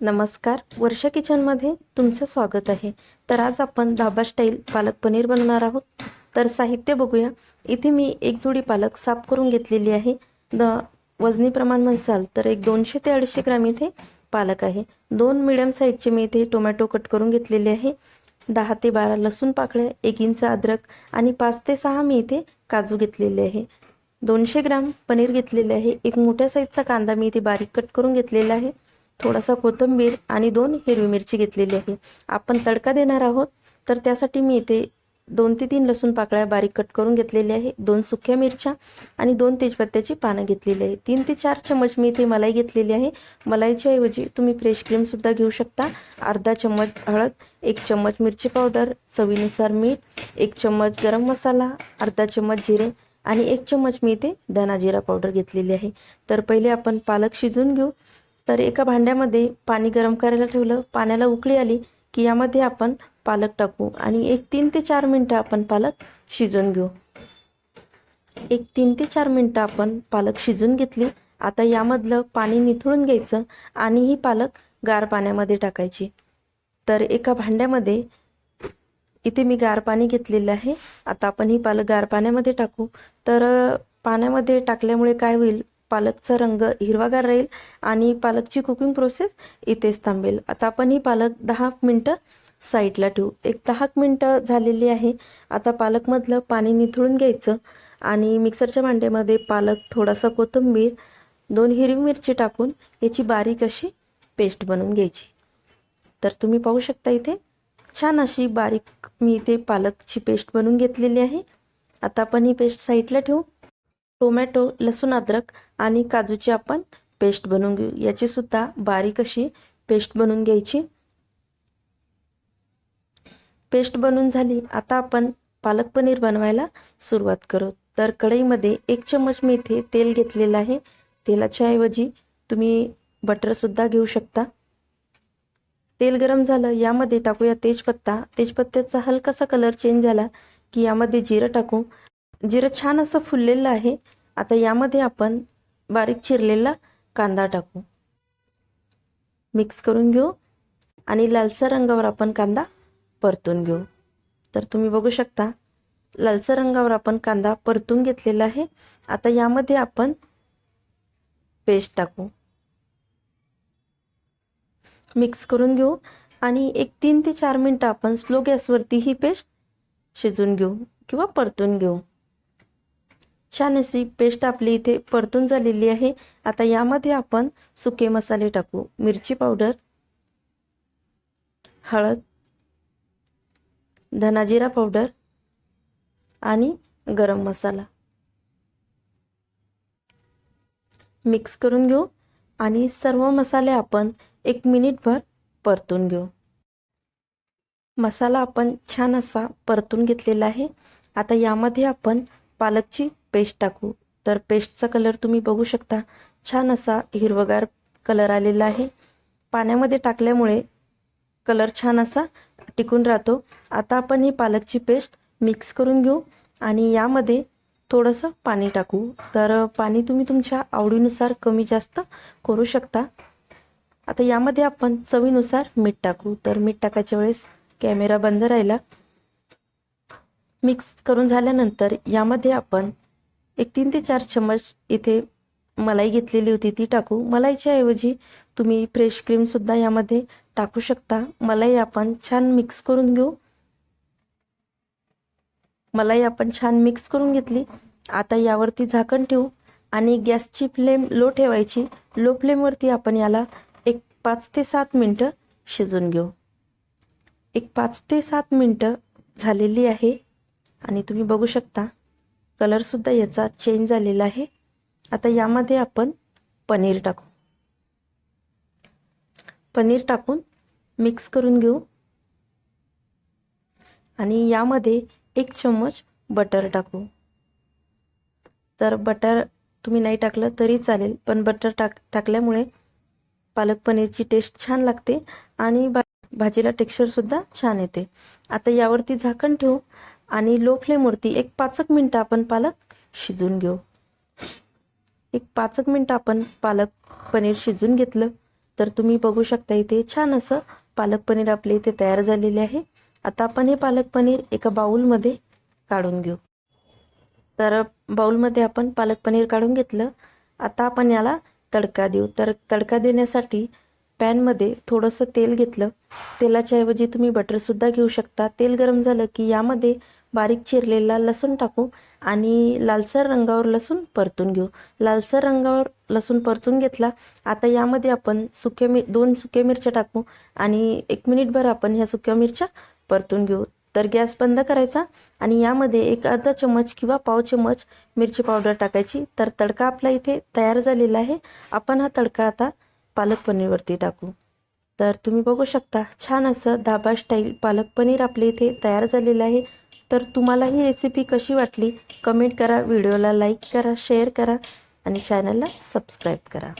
नमस्कार. वर्षा किचनमध्ये तुमचं स्वागत आहे. तर आज आपण धाबा स्टाईल पालक पनीर बनवणार आहोत. तर साहित्य बघूया. इथे मी एक जोडी पालक साफ करून घेतलेली आहे. द वजनी प्रमाण म्हणसाल तर एक दोनशे ते अडीचशे ग्रॅम इथे पालक आहे. दोन मिडियम साईजचे मी इथे टोमॅटो कट करून घेतलेले आहे. दहा ते बारा लसूण पाकळ्या एक इंच अद्रक आणि पाच ते सहा मी इथे काजू घेतलेले आहे. दोनशे ग्राम पनीर घेतलेले आहे. एक मोठ्या साईजचा कांदा मी इथे बारीक कट करून घेतलेला आहे. थोडासा कोथिंबीर आणि दोन हिरवी मिरची घेतलेली आहे. आपण तडका देणार आहोत तर त्यासाठी मी इथे दोन ते तीन लसूण पाकळ्या बारीक कट करून घेतलेल्या आहे. दोन सुक्या मिरच्या आणि दोन तेजपत्त्याची पानं घेतलेली आहे. तीन ते चार चम्मच मी इथे मलाई घेतलेली आहे. मलाईच्या ऐवजी तुम्ही फ्रेश क्रीमसुद्धा घेऊ शकता. अर्धा चम्मच हळद एक चम्मच मिरची पावडर चवीनुसार मीठ एक चम्मच गरम मसाला अर्धा चम्मच जिरे आणि एक चम्मच मी इथे धना जिरा पावडर घेतलेली आहे. तर पहिले आपण पालक शिजून घेऊ. तर एका भांड्यामध्ये पाणी गरम करायला ठेवलं. पाण्याला उकळी आली की यामध्ये आपण पालक टाकू आणि एक तीन ते चार मिनटं आपण पालक शिजून घेऊ. एक तीन ते चार मिनटं आपण पालक शिजून घेतली. आता यामधलं पाणी निथळून घ्यायचं आणि ही पालक गार पाण्यामध्ये टाकायची. तर एका भांड्यामध्ये इथे मी गार पाणी घेतलेलं आहे. आता आपण ही पालक गार पाण्यामध्ये टाकू. तर पाण्यामध्ये टाकल्यामुळे काय होईल? पालकचा रंग हिरवागार राहील आणि पालकची कुकिंग प्रोसेस इथेच थांबेल. आता आपण ही पालक दहा मिनटं साईडला ठेवू. एक दहा मिनटं झालेली आहे. आता पालकमधलं पाणी निथळून घ्यायचं आणि मिक्सरच्या भांड्यामध्ये पालक थोडासा कोथिंबीर दोन हिरवी मिरची टाकून याची बारीक अशी पेस्ट बनवून घ्यायची. तर तुम्ही पाहू शकता इथे छान अशी बारीक मी इथे पालकची पेस्ट बनवून घेतलेली आहे. आता आपण ही पेस्ट साईडला ठेवू. टोमॅटो लसूण अद्रक आणि काजूची आपण पेस्ट बनवून घेऊ. याची सुद्धा बारीक अशी पेस्ट बनवून घ्यायची. पेस्ट बनवून झाली. आता आपण पालक पनीर बनवायला सुरुवात करू. तर कढईमध्ये एक चम्मच मी इथे तेल घेतलेलं आहे. तेलाच्या ऐवजी तुम्ही बटरसुद्धा घेऊ शकता. तेल गरम झालं. यामध्ये टाकूया तेजपत्ता. तेजपत्त्याचा हलकासा कलर चेंज झाला की यामध्ये जिरं टाकू जिरं छान असं फुललेलं आहे. आता यामध्ये आपण बारीक चिरलेला कांदा टाकू. मिक्स करून घेऊ आणि लालसर रंगावर आपण कांदा परतून घेऊ. तर तुम्ही बघू शकता लालसर रंगावर आपण कांदा परतून घेतलेला आहे. आता यामध्ये आपण पेस्ट टाकू. मिक्स करून घेऊ आणि एक तीन ते चार मिनटं आपण स्लो गॅसवरती ही पेस्ट शिजून घेऊ किंवा परतून घेऊ. छान अशी पेस्ट आपली इथे परतून झालेली आहे. आता यामध्ये आपण सुके मसाले टाकू. मिरची पावडर हळद धनाजिरा पावडर आणि गरम मसाला. मिक्स करून घेऊ आणि सर्व मसाले आपण एक मिनिटभर परतून घेऊ. मसाला आपण छान असा परतून घेतलेला आहे. आता यामध्ये आपण पालकची पेस्ट टाकू. तर पेस्टचा कलर तुम्ही बघू शकता. छान असा हिरवगार कलर आलेला आहे. पाण्यामध्ये टाकल्यामुळे कलर छान असा टिकून राहतो. आता आपण ही पालकची पेस्ट मिक्स करून घेऊ आणि यामध्ये थोडंसं पाणी टाकू. तर पाणी तुम्ही तुमच्या आवडीनुसार कमी जास्त करू शकता. आता यामध्ये आपण चवीनुसार मीठ टाकू. तर मीठ टाकायच्या वेळेस कॅमेरा बंद राहिला. मिक्स करून झाल्यानंतर यामध्ये आपण एक तीन ते चार चम्मच इथे मलाई घेतलेली होती ती टाकू. मलाईच्या ऐवजी तुम्ही फ्रेश क्रीमसुद्धा यामध्ये टाकू शकता. मलाई आपण छान मिक्स करून घेऊ. मलाई आपण छान मिक्स करून घेतली. आता यावरती झाकण ठेवू. आणि गॅसची फ्लेम लो ठेवायची. लो फ्लेमवरती आपण याला एक पाच ते सात मिनटं शिजून घेऊ. एक पाच ते सात मिनटं झालेली आहे. आणि तुम्ही बघू शकता कलरसुद्धा याचा चेंज झालेला आहे. आता यामध्ये आपण पनीर टाकू. पनीर टाकून मिक्स करून घेऊ. आणि यामध्ये एक चम्मच बटर टाकू. तर बटर तुम्ही नाही टाकलं तरी चालेल पण बटर टाक टाकल्यामुळे पालक पनीरची टेस्ट छान लागते आणि भाजीला टेक्स्चरसुद्धा छान येते. आता यावरती झाकण ठेवू. आणि लो फ्लेमवरती एक पाचक मिनटं आपण पालक शिजून घेऊ. एक पाचक मिनटं आपण पालक पनीर शिजून घेतलं तर तुम्ही बघू शकता इथे छान असं पालक पनीर आपले इथे तयार झालेले आहे. आता आपण हे पालक पनीर एका बाऊलमध्ये काढून घेऊ. तर बाऊलमध्ये आपण पालक पनीर काढून घेतलं. आता आपण याला तडका देऊ. तर तडका देण्यासाठी पॅनमध्ये थोडंसं तेल घेतलं. तेलाच्या ऐवजी तुम्ही बटरसुद्धा घेऊ शकता. तेल गरम झालं की यामध्ये बारीक चिरलेला लसूण टाकू आणि लालसर रंगावर लसूण परतून घेऊ. लालसर रंगावर लसूण परतून घेतला आता यामध्ये आपण सुक्या मिर दोन सुक्या मिरच्या टाकू आणि एक मिनिटभर आपण ह्या सुक्या मिरच्या परतून घेऊ. तर गॅस बंद करायचा आणि यामध्ये एक अर्धा चम्मच किंवा पाव चम्मच मिरची पावडर टाकायची. तर तडका आपला इथे तयार झालेला आहे. आपण हा तडका आता पालक पनीरवरती टाकू. तर तुम्ही बघू शकता छान असं धाबा स्टाईल पालक पनीर आपले इथे तयार झालेलं आहे. तर तुम्हाला ही रेसिपी कशी वाटली? कमेंट करा व्हिडिओला लाईक करा शेअर करा आणि चॅनलला सबस्क्राईब करा.